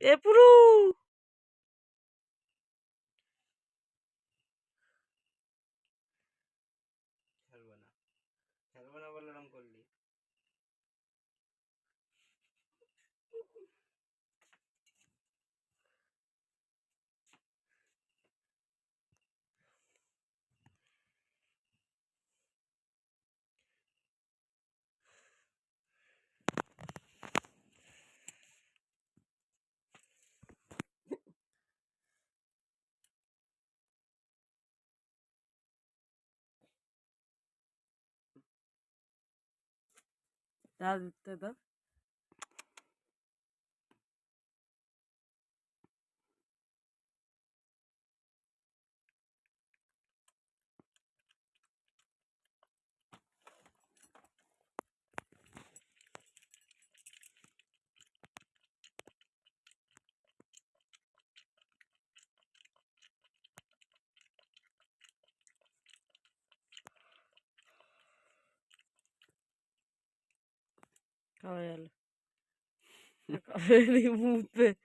এ পুরু খেলব না খেলব না বলে এরম করলি তা দিতে Ele moupe.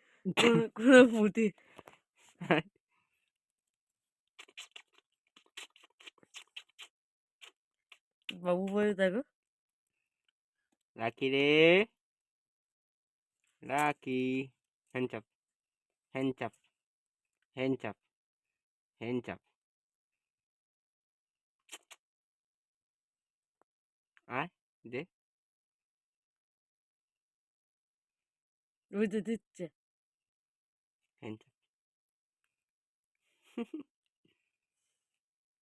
Kouna moupe. Babou boyo tago. Lucky de. Lucky. Hands up. Hands up. Hands up. Hands up. Ah, de. তো দিচ্ছে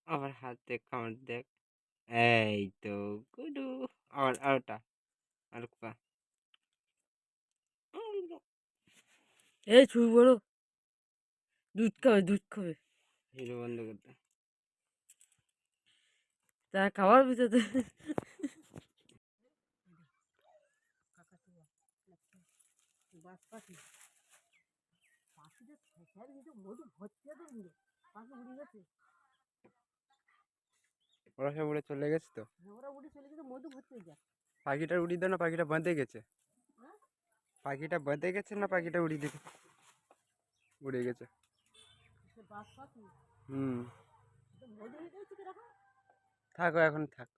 আবার হাত দেখ কামড় দেখ এই তো গুডু আবার আরেকটা আরেকটা এই ছুই বড় দুধ খাবে দুধ খাবে হিরো বন্ধ করতে তা খাওয়ার ভিতরে ওরা সব উড়ে চলে গেছে তো? ওরা উড়ে চলে গেছে মধু ভর্তি হয়ে যায় পাখিটার উড়িয়ে দাও না পাখিটা বেঁধে গেছে। পাখিটা বেঁধে গেছে না পাখিটা উড়িয়ে দিকে উড়ে গেছে। হুম। মধু হয়ে থাকো এখন থাক।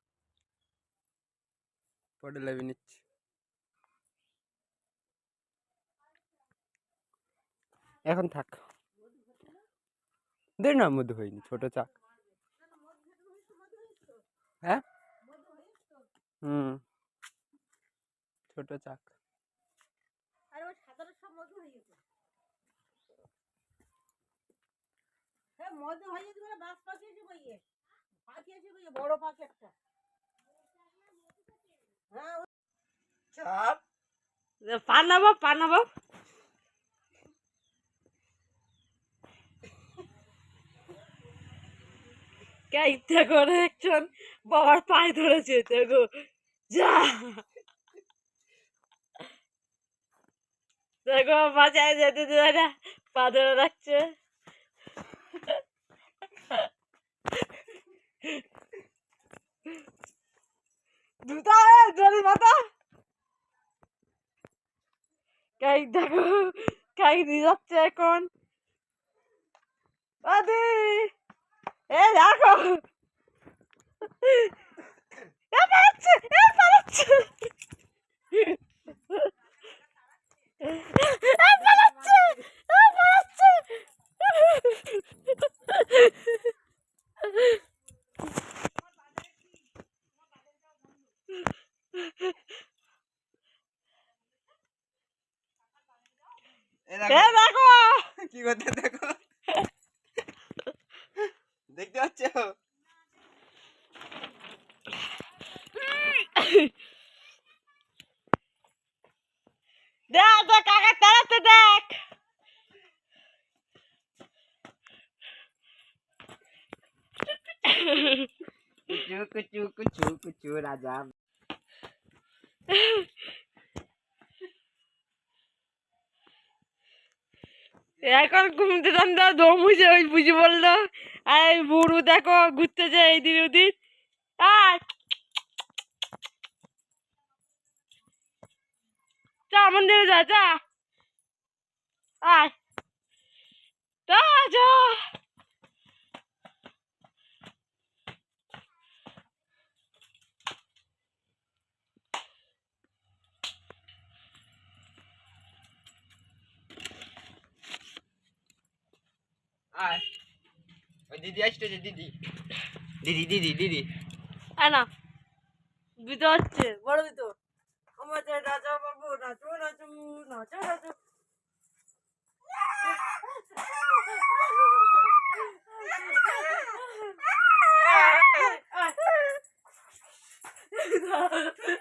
পরে লেবে নিচ্ছি। এখন থাক। দে না মধু হয়নি ছোট চাক হ্যাঁ? হুম। ছোট চাক। আর ওই সাধারণ সব মধু হয়ে গেছে হ্যাঁ মধু হয়ে গেছে মানে বাস পাখি এসে বইয়ে পাখি এসে বইয়ে বড় পাখি একটা হ্যাঁ চাপ পানাবো পানাবো কে ইচ্ছা করে একজন বাবার পায়ে ধরেছে, দেখো। যা। দেখো বাজায় যেতে দেবে না পা ধরে রাখছে। মাথা। দেখো, কাই দিয়ে যাচ্ছে এখন। আদি এ দেখো। এ পালাচ্ছে এ পালাচ্ছে। দেখো। কি করতে দেখো। দেখ দেখ কাকা তাড়াতে দেখ। কুচু কুচু কুচু কুচু রাজা। এখন ঘুমতে টান্দা দম হয়েছে ওই বুঝি বলল। আর বুড়ো দেখো ঘুরতেছে এইদিন ওদিন। আর যা আয়। যা যা। আয়। ওই দিদি আসছে যে দিদি। দিদি দিদি দিদি। আয় না। বিতো হচ্ছে বড় 我们在那做保护，那猪，那猪，那猪，那猪。Ha!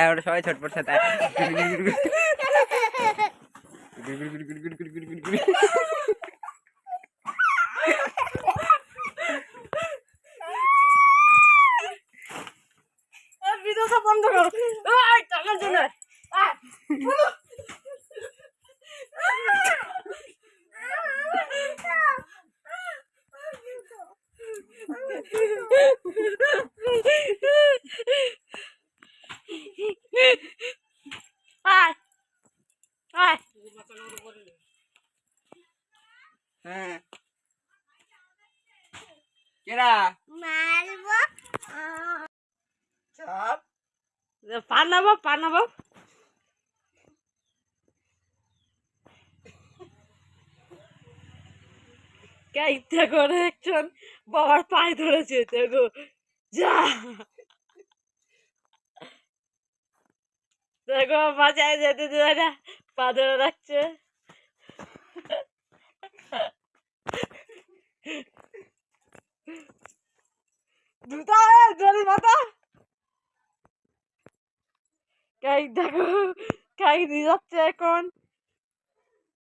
হ্যাঁ ওটা সবাই ছটপট সাথে ভিডিওটা বন্ধ করো। জন্য আয় আয় আয় হ্যাঁ। কেরা? চাপ। পানাবো পানাবো। কে ইচ্ছা করে একজন বাবার পায়ে ধরেছে দেখো। যা। দেখো বাঁচায় যেতে দেবে না পা ধরে রাখছে দুটা জলি মাথা কাই দেখো কাই নিয়ে যাচ্ছে এখন